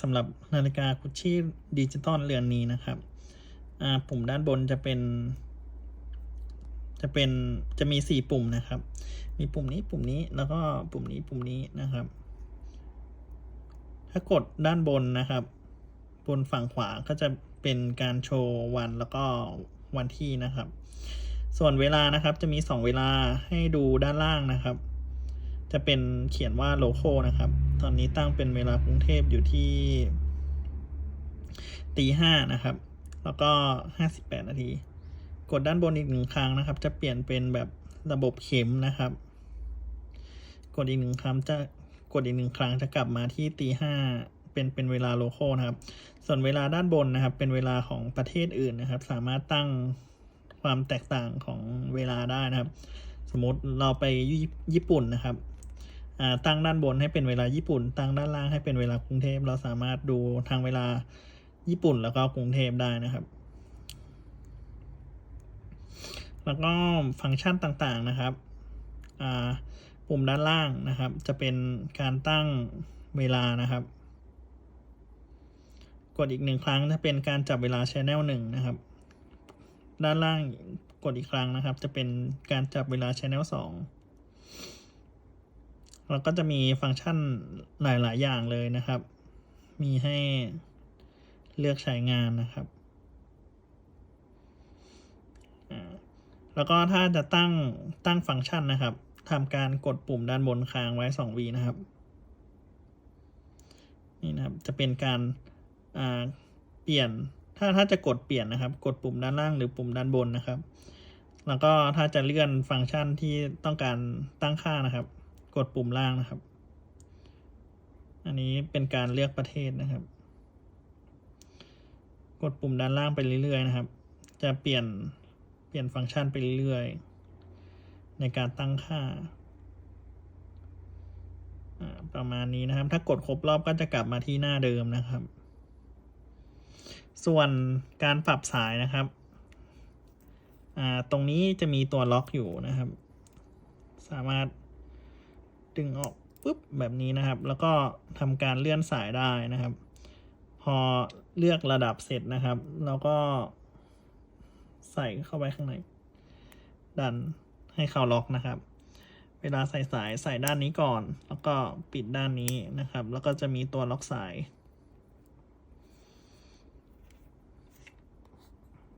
สำหรับนาฬิกาคุชชี่ดิจิตอลเรือนนี้นะครับปุ่มด้านบนจะเป็น จะเป็นจะมีสี่ปุ่มนะครับ มีปุ่มนี้ปุ่มนี้แล้วก็ปุ่มนี้ปุ่มนี้นะครับ ถ้ากดด้านบนนะครับ บนฝั่งขวาก็จะเป็นการโชว์วันแล้วก็วันที่นะครับ ส่วนเวลานะครับจะมีสองเวลาให้ดูด้านล่างนะครับ จะเป็นเขียนว่าโลโก้นะครับ ตอนนี้ตั้งเป็นเวลากรุงเทพอยู่ที่ตีห้านะครับ แล้วก็ห้าสิบแปดนาที กดด้านบนอีกหนึ่งครั้งนะครับ จะเปลี่ยนเป็นแบบระบบเข็มนะครับ กดอีกหนึ่งครั้งจะกดอีกหนึ่งครั้งจะกลับมาที่ตีห้าเป็นเป็นเวลาโลโก้นะครับ ส่วนเวลาด้านบนนะครับ เป็นเวลาของประเทศอื่นนะครับ สามารถตั้งความแตกต่างของเวลาได้นะครับ สมมติเราไปญี่ปุ่นนะครับ ตั้งด้านบนให้เป็นเวลาญี่ปุ่น ตั้งด้านล่างให้เป็นเวลากรุงเทพ เราสามารถดูทางเวลาญี่ปุ่นแล้วก็กรุงเทพได้นะครับ แล้วก็ฟังก์ชันต่างๆนะครับปุ่มด้านล่างนะครับ จะเป็นการตั้งเวลานะครับ กดอีกหนึ่งครั้งจะเป็นการจับเวลา Channel หนึ่งนะครับ ด้านล่างกดอีกครั้งนะครับ จะเป็นการจับเวลา Channel สอง แล้วก็จะมีฟังก์ชันหลาย ๆ อย่างเลยนะครับ มีให้เลือกใช้งานนะครับแล้วก็ถ้าจะตั้งตั้งฟังก์ชันนะครับทำการกดปุ่มด้านบนค้างไว้สองวีนะครับ นี่นะครับจะเป็นการเปลี่ยนถ้าถ้าจะกดเปลี่ยนนะครับ กดปุ่มด้านล่างหรือปุ่มด้านบนนะครับ แล้วก็ถ้าจะเลื่อนฟังก์ชันที่ต้องการตั้งค่านะครับ กดปุ่มล่างนะครับ อันนี้เป็นการเลือกประเทศนะครับ กดปุ่มด้านล่างไปเรื่อยๆนะครับ จะเปลี่ยนเปลี่ยนฟังก์ชันไปเรื่อยๆ ในการตั้งค่า ประมาณนี้นะครับ ถ้ากดครบรอบก็จะกลับมาที่หน้าเดิมนะครับ ส่วนการปรับสายนะครับตรงนี้จะมีตัวล็อกอยู่นะครับ สามารถ ดึงออกปุ๊บแบบนี้นะครับ แล้วก็ทำการเลื่อนสายได้นะครับ พอเลือกระดับเสร็จนะครับ แล้วก็ ใส่เข้าไปข้างใน ดันให้เขาล็อกนะครับ เวลาใส่สายใส่ด้านนี้ก่อน แล้วก็ปิดด้านนี้นะครับ แล้วก็จะมีตัวล็อกสาย